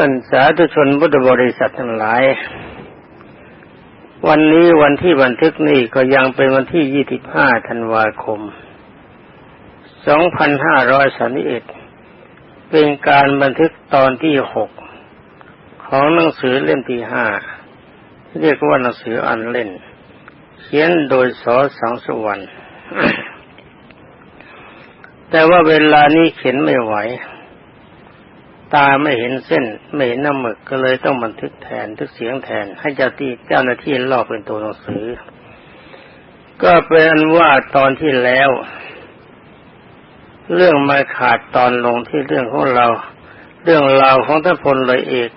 ท่านสาธุชนพุทธบริษัททั้งหลาย วันนี้วันที่บันทึกนี้ก็ยังเป็นวันที่ 25 ธันวาคม 2531 เป็นการบันทึกตอนที่ 6 ของหนังสือเล่มที่ 5 เรียกว่าหนังสืออันเล่น เขียนโดยสอสังสวรรค์แต่ว่าเวลานี้เขียนไม่ไหว ตาไม่เห็นเส้นไม่เห็นน้ำหมึกก็เลยต้องบันทึกแทนทึกเสียงแทน ให้เจ้าที่เจ้าหน้าที่ลอกเป็นตัวหนังสือ ก็เป็นว่าตอนที่แล้ว เรื่องมาขาดตอนลงที่เรื่องของเรา เรื่องราวของท่านพลเลยเอก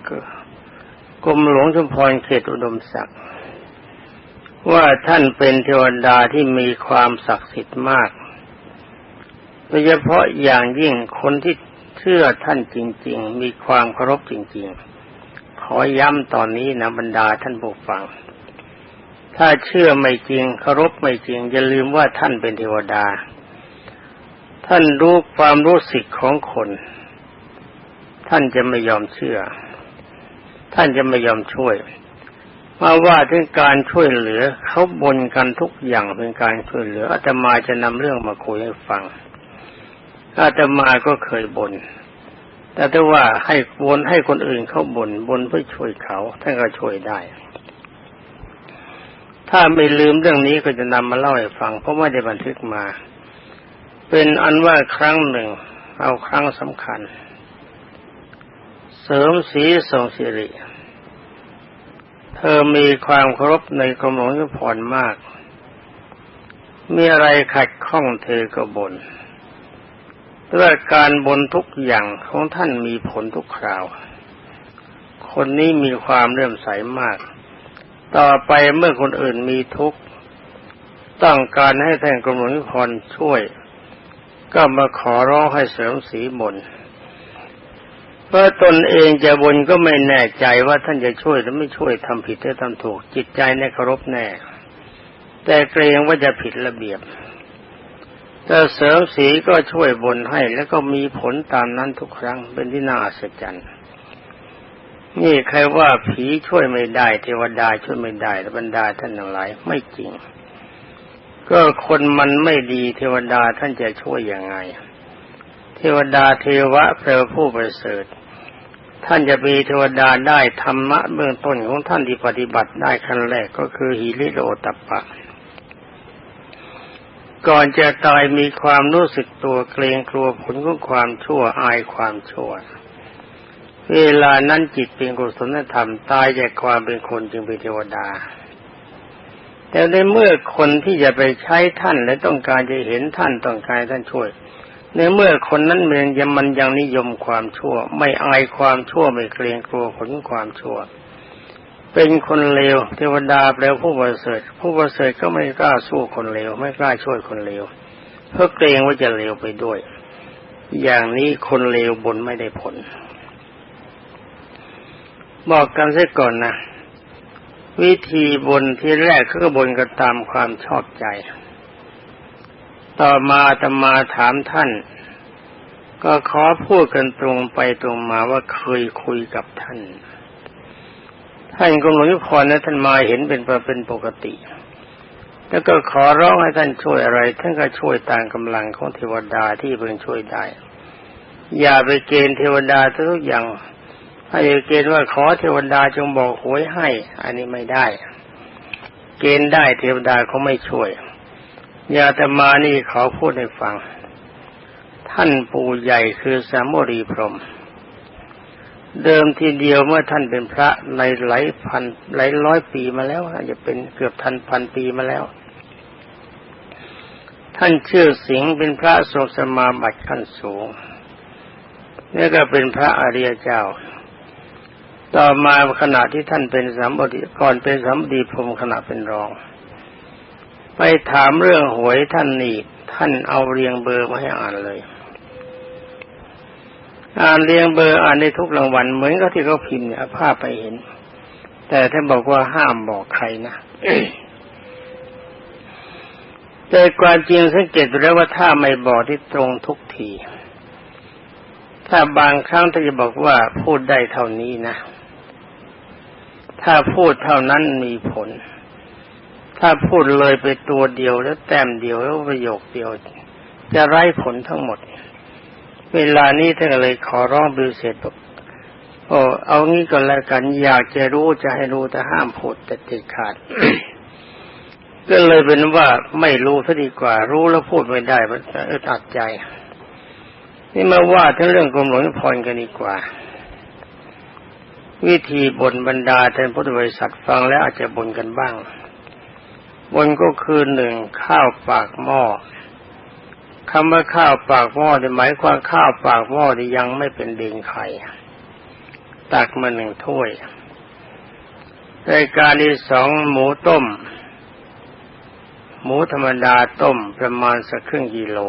กรมหลวงชุมพรเขตอุดมศักดิ์ว่าท่านเป็นเทวดาที่มีความศักดิ์สิทธิ์มากโดยเฉพาะอย่างยิ่งคนที่ ชื่อท่านจริง ๆ มีความเคารพจริง ๆ ขอย้ำตอนนี้นะบรรดาท่านผู้ฟัง ถ้าเชื่อไม่จริงเคารพไม่จริงอย่าลืมว่าท่านเป็นเทวดา ท่านรู้ความรู้สึกของคน ท่านจะไม่ยอมเชื่อ ท่านจะไม่ยอมช่วยมาว่าถึงการช่วยเหลือเขาบนกันทุกอย่างเป็นการช่วยเหลืออาตมาจะนำเรื่องมาคุยให้ฟัง อาตมาก็เคยบน่นแต่ถ้าว่าให้บนให้คนอื่นเขาบน่นบนเพื่อช่วยเขาท่านก็ช่วยได้ ถ้าไม่ลืมเรื่องนี้ก็จะนำมาเล่าให้ฟัง เพราะไม่ได้บันทึกมา เป็นอันว่าครั้งหนึ่ง เอาครั้งสำคัญ เสริมสีทรงสิริ เธอมีความเคารพในกรมหลวงยุพรมาก มีอะไรขัดข้องเธอก็บน่น ด้วยการบนทุกอย่างของท่านมีผลทุกคราว คนนี้มีความเลื่อมใสมาก ต่อไปเมื่อคนอื่นมีทุกข์ ต้องการให้ท่านกรมหลวงพรช่วย ก็มาขอร้องให้เสริมสีบนเพราะตนเองจะบนก็ไม่แน่ใจว่าท่านจะช่วยหรือไม่ช่วยทำผิดหรือทำถูกจิตใจในเคารพแน่ แต่เกรงว่าจะผิดระเบียบ แต่เสริมสีก็ช่วยบนให้แล้วก็มีผลตามนั้นทุกครั้งเป็นที่น่าอัศจรรย์นี่ใครว่าผีช่วยไม่ได้ เทวดาช่วยไม่ได้บรรดาท่านทั้งหลายไม่จริง ก็คนมันไม่ดีเทวดาท่านจะช่วยยังไง เทวดาเทวะแปลผู้ประเสริฐท่านจะมีเทวดาได้ธรรมะเบื้องต้นของท่านที่ปฏิบัติได้ขั้นแรกก็คือหิริโอตปะ ก่อนจะตายมีความรู้สึกตัวเกรงกลัวผลของความชั่วอายความชั่ว เวลานั้นจิตเป็นกุศลธรรมตายจากความเป็นคนจึงเป็นเทวดา แต่ในเมื่อคนที่จะไปใช้ท่านและต้องการจะเห็นท่านต้องการท่านช่วย ในเมื่อคนนั้นมันยังมันยังนิยมความชั่ว ไม่อายความชั่วไม่เกรงกลัวผลความชั่ว เป็นคนเลวเทวดาแปลผู้ประเสริฐผู้ประเสริฐก็ไม่กล้าสู้คนเลวไม่กล้าช่วยคนเลวเพราะเกรงว่าจะเลวไปด้วย อย่างนี้คนเลวบนไม่ได้ผล บอกกันเสียก่อนนะวิธีบนที่แรกก็บนกันตามความชอบใจ ต่อมาตมาถามท่าน ก็ขอพูดกันตรงไปตรงมาว่าเคยคุยกับท่าน ท่านกรมหลวงยุพรนะท่านมาเห็นเป็นเป็นปกติ แล้วก็ขอร้องให้ท่านช่วยอะไร ท่านก็ช่วยตามกำลังของเทวดาที่เพิ่งช่วยได้ อย่าไปเกณฑ์เทวดาทุกอย่างให้เกณฑ์ว่าขอเทวดาจงบอกหวยให้ อันนี้ไม่ได้ เกณฑ์ได้เทวดาเขาไม่ช่วยอย่าแต่มานี่ขาพูดให้ฟัง ท่านปู่ใหญ่คือสามโมรีพรหม เดิมทีเดียวเมื่อท่านเป็นพระในหลายพันหลายร้อยปีมาแล้วอาจจะเป็นเกือบทันพันปีมาแล้ว ท่านชื่อสิงห์เป็นพระทรงสมาบัติขั้นสูงนี่ก็เป็นพระอริยเจ้า ต่อมาขณะที่ท่านเป็นสามบดีก่อนเป็นสามบดีพรมขณะเป็นรอง ไปถามเรื่องหวยท่านนี่ท่านเอาเรียงเบอร์มาให้อ่านเลย อ่านเรียงเบอร์อ่านในทุกรางวัลเหมือนกับที่เขาพิมพ์เนี่ยภาพไปเห็น แต่ท่านบอกว่าห้ามบอกใครนะแต่ความจริงสังเกตดูแล้วว่าถ้าไม่บอกที่ตรงทุกที ถ้าบางครั้งถ้านจะบอกว่าพูดได้เท่านี้นะ ถ้าพูดเท่านั้นมีผล ถ้าพูดเลยไปตัวเดียวแล้วแต้มเดียวแล้วประโยคเดียว จะไร้ผลทั้งหมด เวลานี้ท่านก็เลยขอร้องบิวเสร็จบอกโอ้เอางี้ก็แล้วกัน อยากจะรู้จะให้รู้แต่ห้ามพูดแต่ติดขาด ก็เลยเป็นว่าไม่รู้ซะดีกว่า รู้แล้วพูดไม่ได้มันอึดอัดใจ นี่มาว่าทั้งเรื่องกรมหลวงพรกันดีกว่า วิธีบนบรรดาท่านพุทธบริษัทฟังแล้วอาจจะบนกันบ้างบนก็คือหนึ่งข้าวปากหม้อ คำว่าข้าวปากหม้อหมายความข้าวปากหม้อที่ยังไม่เป็นเดงไข่ตักมาหนึ่งถ้วยรายการที่สองหมูต้ม หมูธรรมดาต้มประมาณสักครึ่งกิโล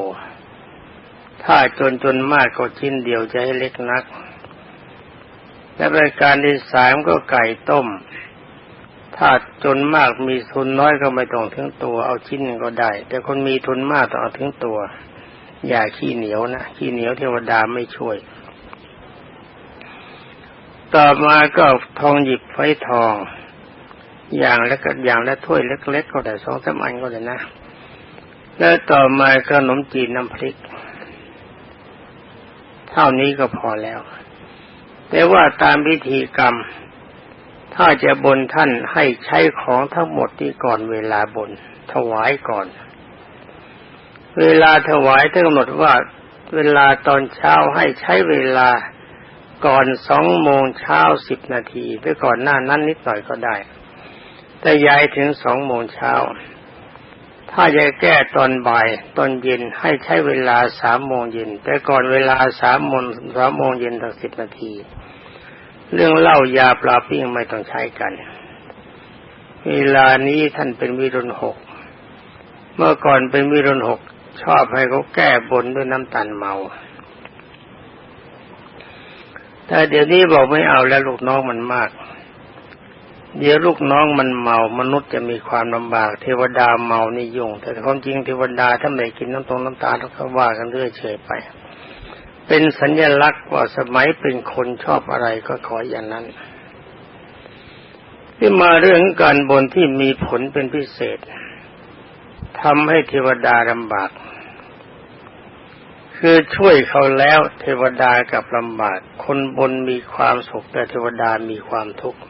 ถ้าจนจนมากก็ชิ้นเดียวจะให้เล็กนัก และรายการที่สามก็ไก่ต้ม ถ้าจนมากมีทุนน้อยก็ไม่ต้องถึงตัว เอาชิ้นก็ได้ แต่คนมีทุนมากต้องเอาถึงตัว อย่าขี้เหนียวนะขี้เหนียวเทวดาไม่ช่วย ต่อมาก็ทองหยิบไฟทอง อย่างแล้วก็อย่างและถ้วยเล็ก ๆ ก็ได้สองสามอันก็ได้นะ แล้วต่อมาขนมจีนน้ำพริก เท่านี้ก็พอแล้ว แต่ว่าตามพิธีกรรม ถ้าจะบนท่านให้ใช้ของทั้งหมดที่ก่อนเวลาบน ถวายก่อน เวลาถวายท่านกำหนดว่าเวลาตอนเช้าให้ใช้เวลาก่อนสองโมงเช้าสิบนาทีหรือก่อนหน้านั้นนิดหน่อยก็ได้ แต่ย้ายถึงสองโมงเช้า ถ้าจะแก้ตอนบ่ายตอนเย็นให้ใช้เวลาสามโมงเย็นแต่ก่อนเวลาสามโมงสามโมงเย็นถึงสิบนาที เรื่องเหล้ายาปลาปิ้งไม่ต้องใช้กัน เวลานี้ท่านเป็นวิรุณหก เมื่อก่อนเป็นวิรุณหก ชอบให้เขาแก้บนด้วยน้ำตาลเมา แต่เดี๋ยวนี้บอกไม่เอาแล้วลูกน้องมันมาก เดี๋ยวลูกน้องมันเมามนุษย์จะมีความลำบาก เทวดาเมานี่ยุ่ง แต่ความจริงเทวดาถ้าไม่กินน้ำตรงน้ำตาลเขาว่ากันเรื่อยเฉยไป เป็นสัญลักษณ์ว่าสมัยเป็นคนชอบอะไรก็ขออย่างนั้นที่มาเรื่องการบนที่มีผลเป็นพิเศษทำให้เทวดาลำบาก คือช่วยเขาแล้วเทวดากับลำบาก คนบนมีความสุขแต่เทวดามีความทุกข์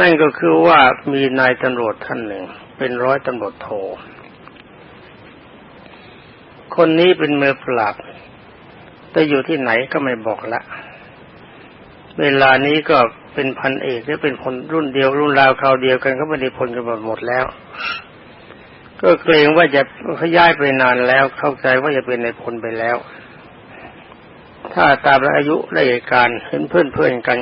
นั่นก็คือว่ามีนายตำรวจท่านหนึ่ง เป็นร้อยตำรวจโท คนนี้เป็นมือปราบ แต่อยู่ที่ไหนก็ไม่บอกละ เวลานี้ก็เป็นพันเอกหรือเป็นคนรุ่นเดียวรุ่นราวคราวเดียวกันก็ไม่ได้พลกันหมดแล้ว ก็เกรงว่าจะเขาย้ายไปนานแล้ว เข้าใจว่าจะเป็นในพลไปแล้ว ถ้าตามอายุราชการเห็นเพื่อนเพื่อนกัน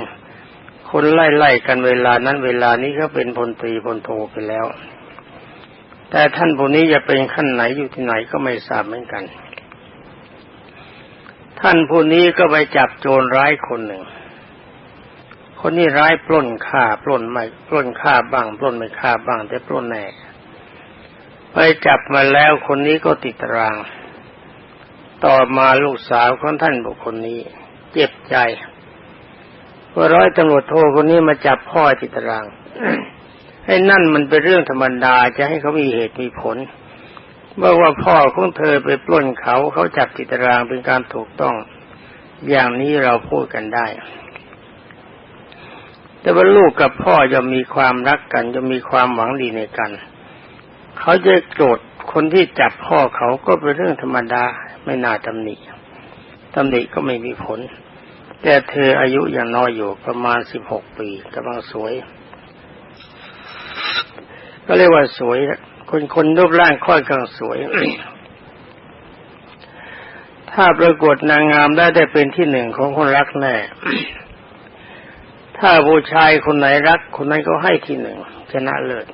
คนไล่ไล่กันเวลานั้นเวลานี้ก็เป็นพลตรีพลโทไปแล้ว แต่ท่านผู้นี้จะเป็นขั้นไหนอยู่ที่ไหนก็ไม่ทราบเหมือนกัน ท่านผู้นี้ก็ไปจับโจรร้ายคนหนึ่ง คนนี้ร้ายปล้นฆ่าปล้นไม่ปล้นฆ่าบ้างปล้นไม่ฆ่าบ้าง แต่ปล้นแน่ไปจับมาแล้วคนนี้ก็ติดตาราง ต่อมาลูกสาวของท่านบุคคลนี้ เจ็บใจว่าร้อยตำรวจโทคนนี้มาจับพ่อติดตารางให้นั่นมันเป็นเรื่องธรรมดาจะให้เขามีเหตุมีผล ว่าว่าพ่อของเธอไปปล้นเขาเขาจับติดตารางเป็นการถูกต้อง อย่างนี้เราพูดกันได้ แต่ว่าลูกกับพ่อจะมีความรักกันจะมีความหวังดีในกัน เขาจะโกรธคนที่จับพ่อเขาก็เป็นเรื่องธรรมดาไม่น่าตำหนิตำหนิก็ไม่มีผล แต่เธออายุยังน้อยอยู่ประมาณสิบหกปีกำลังสวย ก็เรียกว่าสวย คนคนรูปร่างค่อยกำลังสวย ถ้าประกวดนางงามได้ได้เป็นที่หนึ่งของคนรักแน่ ถ้าผู้ชายคนไหนรัก คนนั้นก็ให้ที่หนึ่งชนะเลิศ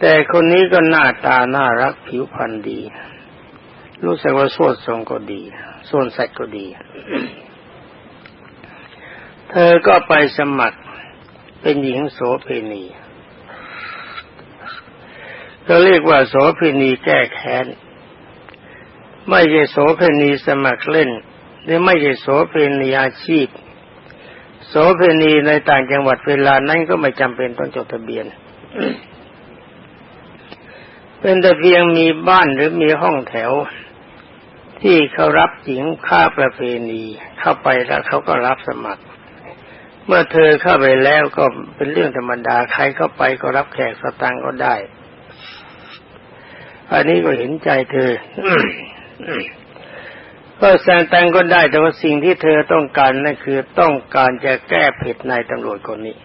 แต่คนนี้ก็หน้าตาน่ารักผิวพรรณดี รู้สึกว่าสวดทรงก็ดี ส่วนสัตว์ก็ดี เธอก็ไปสมัครเป็นหญิงโสเพณี ก็เรียกว่าโสเพณีแก้แค้น ไม่ใช่โสเพณีสมัครเล่นหรือไม่ใช่โสเพณีอาชีพ โสเพณีในต่างจังหวัดเวลานั้นก็ไม่จำเป็นต้องจดทะเบียน เป็นแต่เพียงมีบ้านหรือมีห้องแถว ที่เขารับหญิงค่าประเพณีเข้าไปแล้วเขาก็รับสมัคร เมื่อเธอเข้าไปแล้วก็เป็นเรื่องธรรมดาใครเข้าไปก็รับแขกสตังก็ได้ อันนี้ก็เห็นใจเธอก็แสดงตังก็ได้แต่ว่าสิ่งที่เธอต้องการนั่นคือต้องการจะแก้ผิดนายตำรวจคนนี้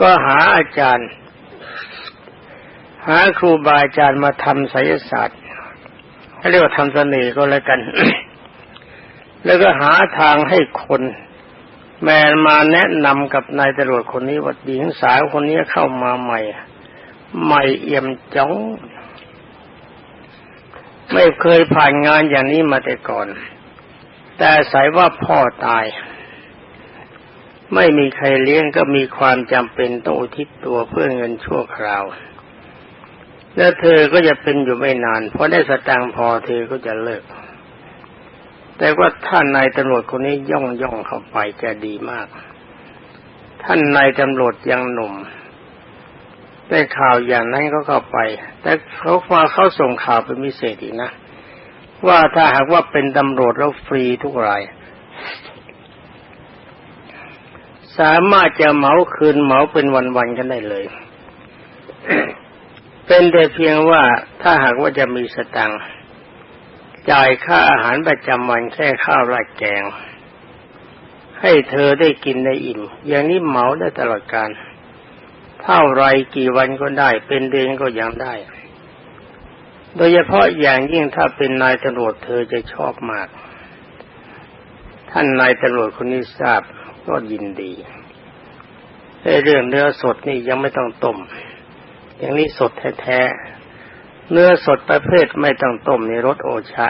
ก็หาอาจารย์ หาครูบาอาจารย์มาทำไสยศาสตร์เรียกว่าทำเสน่ห์ก็แล้วกัน แล้วก็หาทางให้คนแมนมาแนะนำกับนายตำรวจคนนี้ว่าหญิงสาวคนนี้เข้ามาใหม่ ใหม่เอี่ยมจ้องไม่เคยผ่านงานอย่างนี้มาแต่ก่อน แต่สายว่าพ่อตาย ไม่มีใครเลี้ยงก็มีความจำเป็นต้องอุทิศตัวเพื่อเงินชั่วคราว แล้วเธอก็จะเป็นอยู่ไม่นาน เพราะได้สตางค์พอเธอก็จะเลิก แต่ว่าท่านนายตำรวจคนนี้ย่องย่องเข้าไปจะดีมาก ท่านนายตำรวจยังหนุ่ม ได้ข่าวอย่างนั้นก็เข้าไป แต่เขามาเขาส่งข่าวเป็นพิเศษอีกนะ ว่าถ้าหากว่าเป็นตำรวจแล้วฟรีทุกราย สามารถจะเหมาคืนเหมาเป็นวันๆกันได้เลย เป็นแต่เพียงว่าถ้าหากว่าจะมีสตังจ่ายค่าอาหารประจำวันแค่ข้าวราดแกง ให้เธอได้กินได้อิ่ม อย่างนี้เหมาได้ตลอดการ เท่าไรกี่วันก็ได้ เป็นเดือนก็ยังได้ โดยเฉพาะอย่างยิ่งถ้าเป็นนายตำรวจเธอจะชอบมาก ท่านนายตำรวจคนนี้ทราบก็ยินดีเรื่องเนื้อสดนี่ยังไม่ต้องต้ม อย่างนี้สดแท้ๆ เนื้อสดประเภทไม่ต้องต้มในรสโอชะ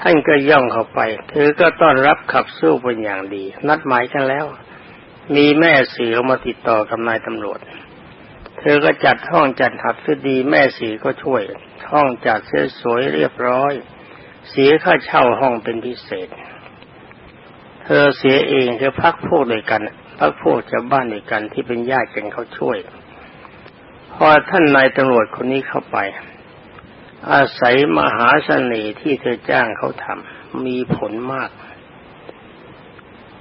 ท่านก็ย่องเข้าไปเธอก็ต้อนรับขับสู้เป็นอย่างดี นัดหมายกันแล้ว มีแม่สีเขามาติดต่อกับนายตำรวจ เธอก็จัดห้องจัดหับซะดีแม่สีก็ช่วย ห้องจัดเสียสวยเรียบร้อย เสียค่าเช่าห้องเป็นพิเศษ เธอเสียเองเธอพักพวกด้วยกัน พักพวกชาวบ้านด้วยกันที่เป็นญาติกันเขาช่วย พอท่านนายตำรวจคนนี้เข้าไป อาศัยมหาเสน่ห์ที่เธอจ้างเขาทำมีผลมาก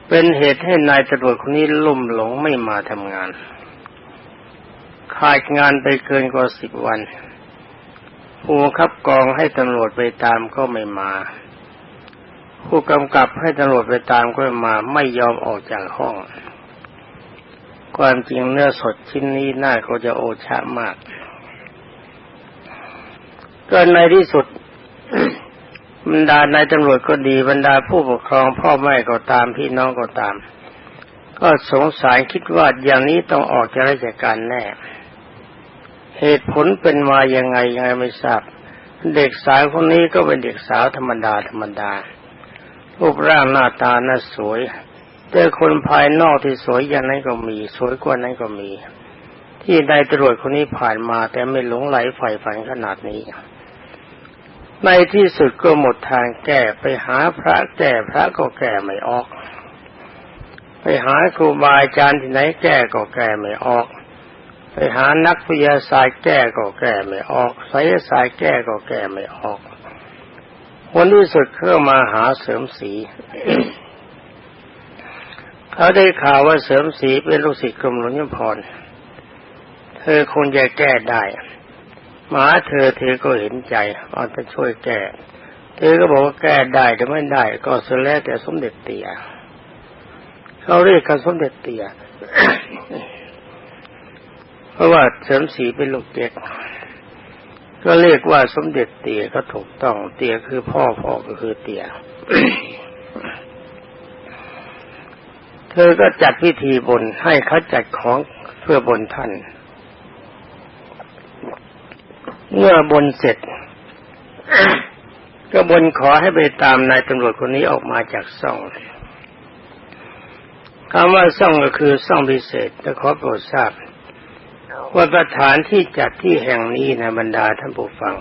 เป็นเหตุให้นายตำรวจคนนี้ลุ่มหลงไม่มาทำงาน ขาดงานไปเกินกว่าสิบวันผู้บังคับกองให้ตำรวจไปตามก็ไม่มา ผู้กำกับให้ตำรวจไปตามก็ไม่มาไม่ยอมออกจากห้อง ความจริงเนื้อสดชิ้นนี้น่าก็จะโอชะมาก ก็ในที่สุด บรรดานายตำรวจก็ดีบรรดาผู้ปกครองพ่อแม่ก็ตามพี่น้องก็ตาม ก็สงสารคิดว่าอย่างนี้ต้องออกจากราชการแน่ เหตุผลเป็นมายังไงยังไงไม่ทราบ เด็กสาวคนนี้ก็เป็นเด็กสาวธรรมดาธรรมดารูปร่างหน้าตาน่าสวย แต่คนภายนอกที่สวยอย่างนั้นก็มี สวยกว่านั้นก็มี ที่นายตำรวจคนนี้ผ่านมาแต่ไม่หลงไหลใฝ่ฝันขนาดนี้ ในที่สุดก็หมดทางแก้ไปหาพระแก้พระก็แก้ไม่ออก ไปหาครูบาอาจารย์ที่ไหนแก้ก็แก้ไม่ออก ไปหานักวิทยาศาสตร์แก้ก็แก้ไม่ออกไสยศาสตร์แก้ก็แก้ไม่ออกวันที่สุดเข้ามาหาเสริมสีเขาได้ข่าวว่าเสริมสีเป็นลูกศิษย์กรมหลวงยมพร เธอคงจะแก้ได้ หมาเธอเธอก็เห็นใจเอาจะช่วยแก้เธอก็บอกว่าแก้ได้แต่ไม่ได้ ก็สุดแล้วแต่สมเด็จเตี่ยเขาเรียกกันสมเด็จเตี่ยเพราะว่าเสริมสีเป็นลูกเด็กก็เรียกว่าสมเด็จเตี่ยก็ถูกต้อง เตี่ยคือพ่อพ่อก็คือเตี่ยเธอก็จัดพิธีบนให้เขาจัดของเพื่อบนท่าน เมื่อบนเสร็จ ก็บนขอให้ไปตามนายตำรวจคนนี้ออกมาจากซ่องคำว่าซ่องก็คือซ่องพิเศษจะขอโปรดทราบว่าสถานที่จัดที่แห่งนี้นะบรรดาท่านผู้ฟัง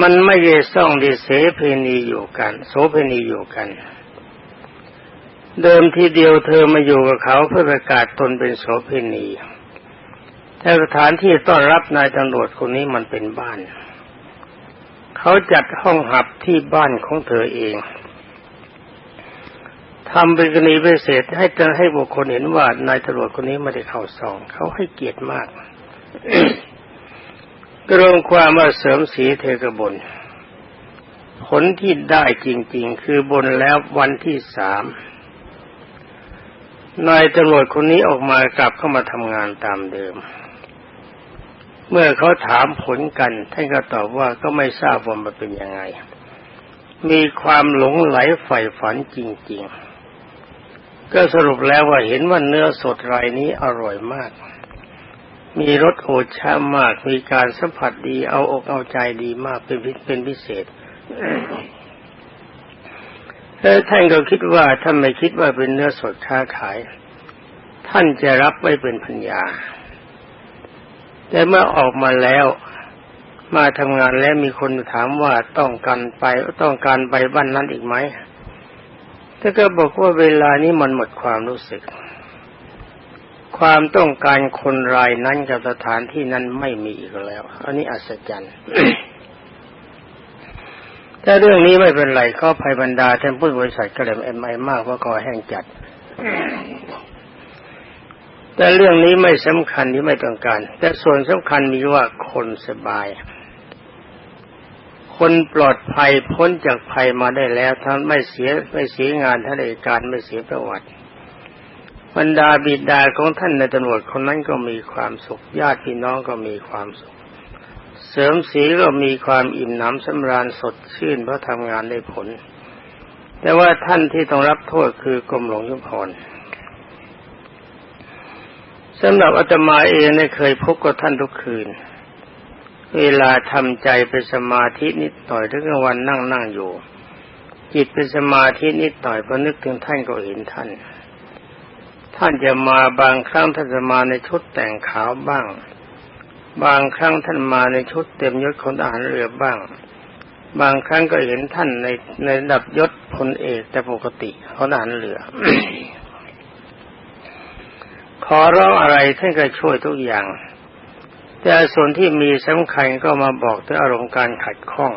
มันไม่ได้ซ่องดีเสเพณีอยู่กัน โสเพณีอยู่กัน เดิมทีเดียวเธอมาอยู่กับเขาเพื่อประกาศตนเป็นโสเพณี แต่สถานที่ต้อนรับนายตำรวจคนนี้มันเป็นบ้าน เขาจัดห้องหับที่บ้านของเธอเองทำเป็นกรณีพิเศษให้จะให้บุคคลเห็นว่านายตำรวจคนนี้ไม่ได้เข้าซอง เขาให้เกียรติมากกรวมความว่าเสริมสีเทกบนผลที่ได้จริง ๆ คือบนแล้ววันที่สามนายตำรวจคนนี้ออกมากลับเข้ามาทำงานตามเดิม เมื่อเขาถามผลกัน ท่านก็ตอบว่าก็ไม่ทราบว่ามันเป็นยังไง มีความหลงไหลใฝ่ฝันจริง ๆ ก็สรุปแล้วว่าเห็นว่าเนื้อสดรายนี้อร่อยมาก มีรสโอชามาก มีการสัมผัสดีเอาอกเอาใจดีมากเป็นเป็นพิเศษแล้วท่านก็คิดว่าท่านไม่คิดว่าเป็นเนื้อสดค้าขาย ท่านจะรับไว้เป็นพัญญา แต่เมื่อออกมาแล้ว มาทำงานแล้วมีคนถามว่าต้องการไปต้องการไปบ้านนั้นอีกไหมแต่ก็บอกว่าเวลานี้มันหมดความรู้สึก ความต้องการคนรายนั้นกับสถานที่นั้นไม่มีอีกแล้ว อันนี้อัศจรรย์แต่เรื่องนี้ไม่เป็นไรก็ภัยบรรดาท่านผู้บริษัทกระเด็มเอ็มไอมากว่าก่อแห้งจัด แต่เรื่องนี้ไม่สำคัญที่ไม่ต้องการ แต่ส่วนสำคัญมีว่าคนสบาย คนปลอดภัยพ้นจากภัยมาได้แล้วท่านไม่เสียไม่เสียงานท่านเอกการไม่เสียประวัติบรรดาบิดาของท่านในตำรวจคนนั้นก็มีความสุขญาติพี่น้องก็มีความสุข เสริมสีก็มีความอิ่มหนำสำราญสดชื่นเพราะทำงานได้ผล แต่ว่าท่านที่ต้องรับโทษคือกรมหลวงยุพร สำหรับอาตมาเองเนี่ยเคยพบกับท่านทุกคืน เวลาทำใจเป็นสมาธินิดหน่อยทุกวันนั่งนั่งอยู่ จิตเป็นสมาธินิดหน่อยพอนึกถึงท่านก็เห็นท่าน ท่านจะมาบางครั้งท่านจะมาในชุดแต่งขาวบ้าง บางครั้งท่านมาในชุดเต็มยศของทหารเรือบ้าง บางครั้งก็เห็นท่านในในดับยศพลเอกแต่ปกติของทหารเรือ ขอร้องอะไรท่านก็ช่วยทุกอย่าง แต่ส่วนที่มีสำคัญก็มาบอกถึงอารมณ์การขัดข้อง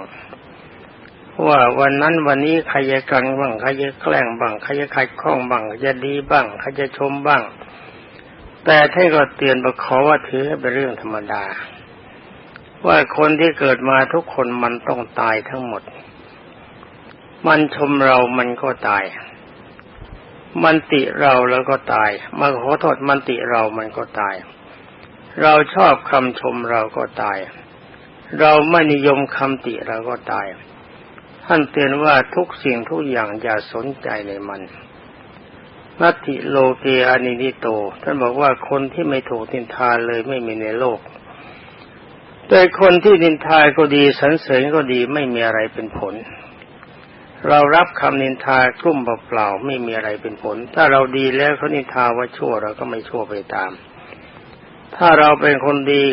ว่าวันนั้นวันนี้ใครจะกันบ้างใครจะแกล้งบ้างใครจะขัดข้องบ้างจะดีบ้างใครจะชมบ้าง แต่ท่านก็เตือนประขอว่าถือเป็นเรื่องธรรมดา ว่าคนที่เกิดมาทุกคนมันต้องตายทั้งหมด มันชมเรามันก็ตาย มันติเราแล้วก็ตายมาขอโทษมันติเรามันก็ตาย เราชอบคำชมเราก็ตาย เราไม่นิยมคำติเราก็ตาย ท่านเตือนว่าทุกสิ่งทุกอย่างอย่าสนใจในมันนัตติโลเกอานินิโต ท่านบอกว่าคนที่ไม่ถูกนินทาเลยไม่มีในโลก แต่คนที่นินทาก็ดีสรรเสริญก็ดีไม่มีอะไรเป็นผล เรารับคำนินทากลุ้มเปล่าๆไม่มีอะไรเป็นผล ถ้าเราดีแล้วเขานินทาว่าชั่วเราก็ไม่ชั่วไปตาม ถ้าเราเป็นคนดี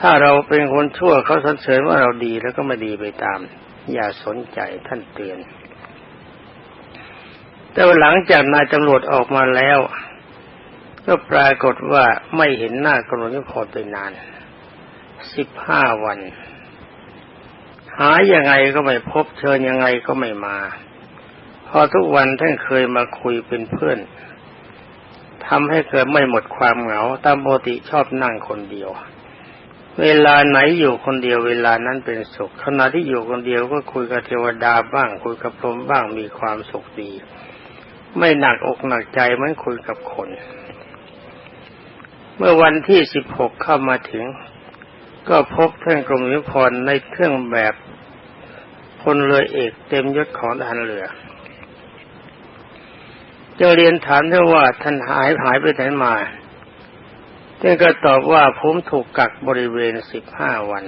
ถ้าเราเป็นคนชั่วเขาสรรเสริญว่าเราดีแล้วก็ไม่ดีไปตาม อย่าสนใจท่านเตือน แต่หลังจากนายตำรวจออกมาแล้ว ก็ปรากฏว่าไม่เห็นหน้ากรณีพอไปนานสิบห้าวัน หายังไงก็ไม่พบเชิญยังไงก็ไม่มา พอทุกวันท่านเคยมาคุยเป็นเพื่อนทำให้เกิดไม่หมดความเหงา ตามปกติชอบนั่งคนเดียว เวลาไหนอยู่คนเดียวเวลานั้นเป็นสุข ขณะที่อยู่คนเดียวก็คุยกับเทวดาบ้าง คุยกับพรหมบ้างมีความสุขดี ไม่หนักอกหนักใจเหมือนคุยกับคน เมื่อวันที่สิบหกเข้ามาถึง ก็พบท่านกรมยุพรในเครื่องแบบพลเรือเอกเต็มยศของทหารเรือจะเรียนถามท่านว่าท่านหายหายไปไหนมาท่านก็ตอบว่าผมถูกกักบริเวณสิบห้าวัน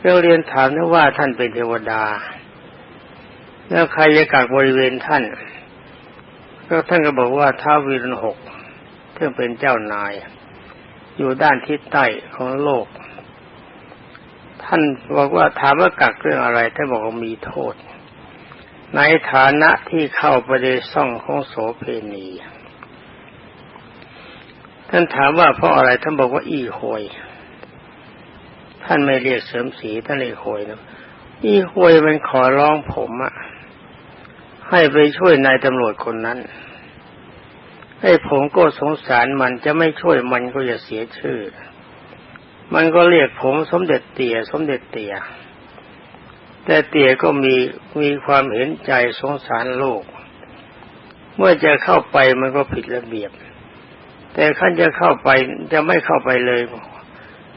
เราเรียนถามท่านว่าท่านเป็นเทวดา แล้วใครจะกักบริเวณท่าน ก็ท่านก็บอกว่าท้าวีรหกซึ่งเป็นเจ้านาย อยู่ด้านทิศใต้ของโลก ท่านบอกว่าถามว่ากักเรื่องอะไรท่านบอกว่ามีโทษ ในฐานะที่เข้าไปในซ่องของโสเพณี ท่านถามว่าเพราะอะไรท่านบอกว่าอีโหยท่านไม่เรียกเสริมสีท่านเรียกโหยนะอีโหยมันขอร้องผมอะให้ไปช่วยนายตำรวจคนนั้น ให้ผมก็สงสารมันจะไม่ช่วยมันก็จะเสียชื่อ มันก็เรียกผมสมเด็จเตี่ยสมเด็จเตี่ยแต่เตี่ยก็มีมีความเห็นใจสงสารโลก เมื่อจะเข้าไปมันก็ผิดระเบียบ แต่ขั้นจะเข้าไปจะไม่เข้าไปเลย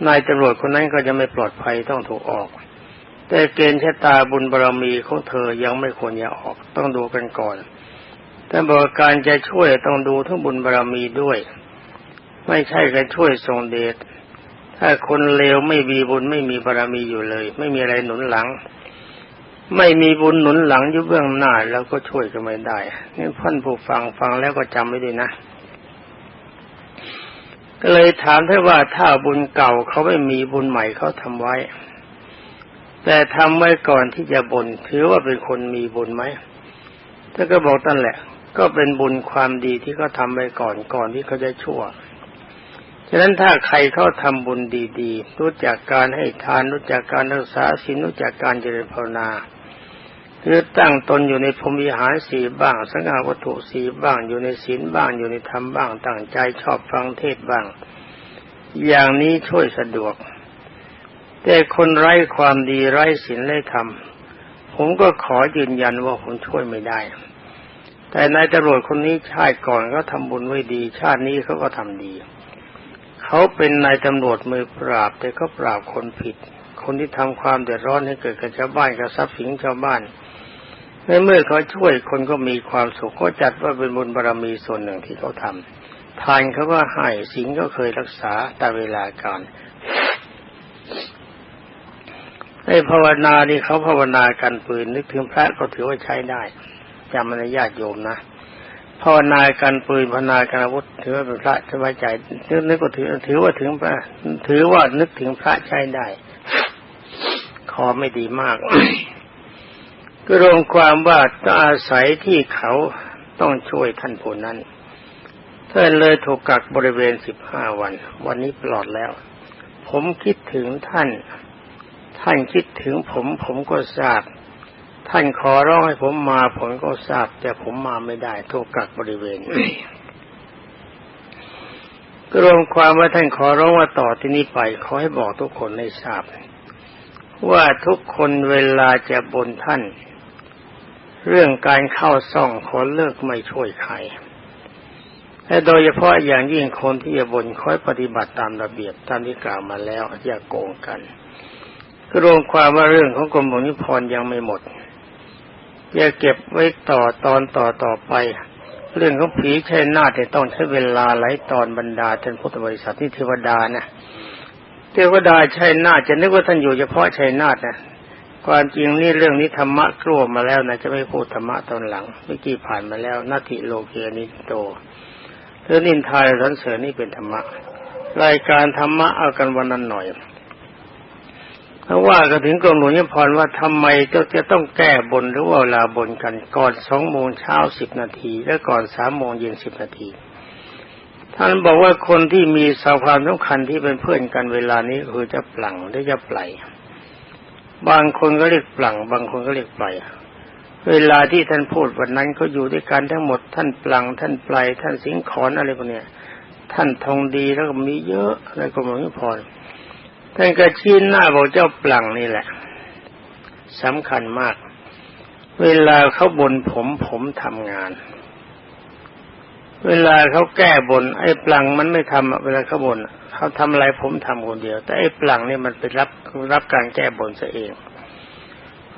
นายตำรวจคนนั้นก็จะไม่ปลอดภัยต้องถูกออก แต่เกณฑ์ชะตาบุญบารรมีของเธอยังไม่ควรจะออกต้องดูกันก่อน แต่บอกการจะช่วยต้องดูทั้งบุญบารรมีด้วย ไม่ใช่การช่วยทรงเดชถ้าคนเลวไม่มีบุญไม่มีบารรมีอยู่เลย ไม่มีอะไรหนุนหลัง ไม่มีบุญหนุนหลังอยู่เบื้องหน้าแล้วก็ช่วยก็ไม่ได้นี่ท่านผู้ฟังฟังแล้วก็จำไว้ด้วยนะก็เลยถามท่านว่าถ้าบุญเก่าเขาไม่มีบุญใหม่เขาทำไว้ แต่ทำไว้ก่อนที่จะบนถือว่าเป็นคนมีบุญไหมท่านก็บอกตั้นแหละ ก็เป็นบุญความดีที่เขาทำไว้ก่อนก่อนที่เขาจะชั่ว ฉะนั้นถ้าใครเขาทำบุญดีๆ รู้จักการให้ทานรู้จักการรักษาศีลรู้จักการเจริญภาวนาหรือตั้งตนอยู่ในพรมิหารสีบ้าง สังฆาวัตถุสีบ้าง อยู่ในศีลบ้าง อยู่ในธรรมบ้าง ตั้งใจชอบฟังเทศบ้าง อย่างนี้ช่วยสะดวก แต่คนไร้ความดีไร้ศีลไร้ธรรม ผมก็ขอยืนยันว่าผมช่วยไม่ได้ แต่นายตำรวจคนนี้ชาติก่อนก็ทำบุญไว้ดี ชาตินี้เขาก็ทำดี เขาเป็นนายตำรวจมือปราบ แต่เขาปราบคนผิด คนที่ทำความเดือดร้อนให้เกิดกับชาวบ้านกับทรัพย์สินชาวบ้านในเมื่อเขาช่วยคนก็มีความสุขก็จัดว่าเป็นบุญบารรมีส่วนหนึ่งที่เขาทำทานเขาก็ให้สิงก็เคยรักษาตามเวลาการไอ้ภาวนานี่เขาภาวนากันปืนนึกถึงพระก็ถือว่าใช้ได้ จำมันญาติโยมนะภาวนากันปืนภาวนากันอาวุธถือว่าเป็นพระสบายใจนึกนึกก็ถือถือว่าถึงพระถือว่านึกถึงพระใช้ได้คอไม่ดีมาก ก็รวมความว่าต้องอาศัยที่เขาต้องช่วยท่านผู้นั้นท่านเลยถูกกักบริเวณสิบห้าวัน วันนี้ปลอดแล้ว ผมคิดถึงท่าน ท่านคิดถึงผมผมก็ทราบ ท่านขอร้องให้ผมมาผมก็ทราบ แต่ผมมาไม่ได้ถูกกักบริเวณกรวมความว่าท่านขอร้องว่าต่อที่นี้ไปขอให้บอกทุกคนให้ทราบ ว่าทุกคนเวลาจะบนท่าน เรื่องการเข้าซ่องขอเลิกไม่ช่วยใครและโดยเฉพาะอย่างยิ่งคนที่จะบนคอยปฏิบัติตามระเบียบตามที่กล่าวมาแล้วอย่าโกงกันกรวมความว่าเรื่องของกรมหลวงนิพนธ์ยังไม่หมด อย่าเก็บไว้ต่อตอนต่อต่อไป เรื่องของผีชัยนาฏเนี่ยต้องใช้เวลาหลายตอนบรรดาท่านพุทธบริษัทที่เทวดานะเทวดาชัยนาจะนึกว่าท่านอยู่เฉพาะชัยนาฏนะความจริงนี่เรื่องนี้ธรรมะกลัวมาแล้วนะจะไม่พูดธรรมะตอนหลังเมื่อกี้ผ่านมาแล้วนาทิโลเกนิโตเรื่องนินทายสันเสริญนี่เป็นธรรมะรายการธรรมะเอากันวันนั้นหน่อย เพราว่าก็ถึงกรมหลวงยมพรว่าทำไมก็จะต้องแก้บนหรือว่าเวลาบนกันก่อนสองโมงเช้าสิบนาทีและก่อนสามโมงเย็นสิบนาทีท่านบอกว่าคนที่มีสาวความสำคัญที่เป็นเพื่อนกันเวลานี้คือจะปลังหรือจะปล่อยบางคนก็เรียกปลังบางคนก็เรียกปล่อยเวลาที่ท่านพูดวันนั้นเขาอยู่ด้วยกันทั้งหมด ท่านปลังท่านปลายท่านสิงขอนอะไรพวกเนี้ยท่านทองดีแล้วก็มีเยอะอะไรก็ไม่พอ ท่านก็ชี้หน้าบอกเจ้าปลังนี่แหละสำคัญมาก เวลาเขาบนผมผมทำงาน เวลาเขาแก้บน ไอ้ปลังมันไม่ทำเวลาเขาบนเขาทำอะไรผมทำคนเดียว แต่ไอ้ปลังนี่มันไปรับรับการแก้บนซะเอง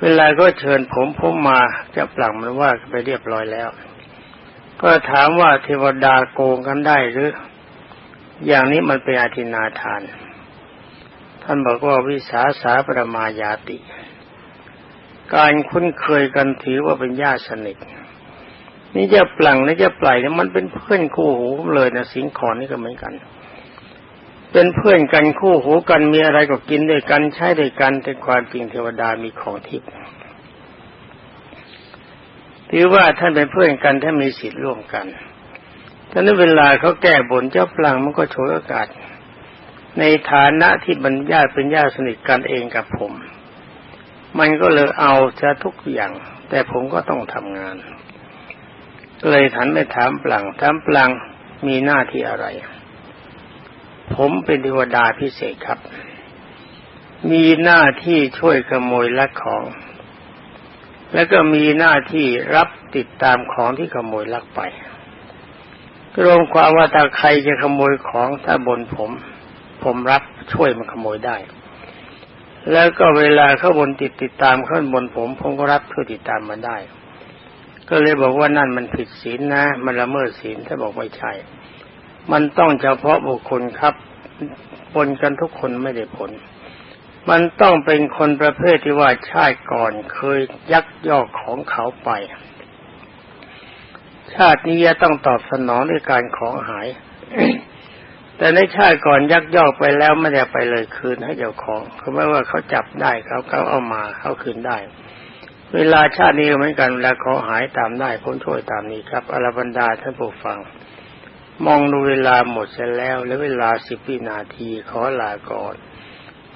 เวลาก็เชิญผมผมมาเจ้าปลังมันว่าไปเรียบร้อยแล้ว ก็ถามว่าเทวดาโกงกันได้หรือ อย่างนี้มันเป็นอาทินาทาน ท่านบอกว่าวิสาสาประมายาติ การคุ้นเคยกันถือว่าเป็นญาติสนิทนี่จะปลังนี่จะปล่อยเนี่ยมันเป็นเพื่อนคู่หูเลยนะสิงขอนนี่ก็เหมือนกัน เป็นเพื่อนกันคู่หูกันมีอะไรก็กินด้วยกันใช้ด้วยกันแต่ความจริงเทวดามีของทิพย์ถือว่าท่านเป็นเพื่อนกันถ้ามีสิทธิ์ร่วมกันท่านั้นเวลาเขาแก้บนเจ้าพลังมันก็โฉยโอกาส ในฐานะที่บรรญาติเป็นญาติสนิทกันเองกับผม มันก็เลยเอาจะทุกอย่าง แต่ผมก็ต้องทำงาน เลยถันไปถามปลังถามปลังมีหน้าที่อะไร ผมเป็นเทวดาพิเศษครับ มีหน้าที่ช่วยขโมยลักของ แล้วก็มีหน้าที่รับติดตามของที่ขโมยลักไปรวมความว่าถ้าใครจะขโมยของถ้าบนผม ผมรับช่วยมันขโมยได้ แล้วก็เวลาเขาบนติดติดตามเขาบนผม ผมก็รับช่วยติดตามมาได้ ก็เลยบอกว่านั่นมันผิดศีลนะ มันละเมิดศีลถ้าบอกไม่ใช่ มันต้องเฉพาะบุคคลครับปนกันทุกคนไม่ได้ผล มันต้องเป็นคนประเภทที่ว่าชาติก่อนเคยยักยอกของเขาไป ชาตินี้จะต้องตอบสนองด้วยการของหาย แต่ในชาติก่อนยักยอกไปแล้วไม่ได้ไปเลยคืนให้เจ้าของคือไม่ว่าเขาจับได้เขาเขาเอามาเขาคืนได้ เวลาชาตินี้เหมือนกันเวลาขอหายตามได้พ้นช่วยตามนี้ครับอรบรรดาท่านผู้ฟัง มองดูเวลาหมดเสร็จแล้วและเวลาสิบวินาทีขอลาก่อน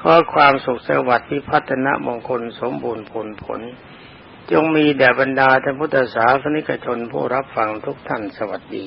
ขอความสุขสวัสดิ์พิพัฒนมงคลสมบูรณ์ผลผล จงมีแด่บรรดาท่านพุทธศาสนิกชนผู้รับฟังทุกท่านสวัสดี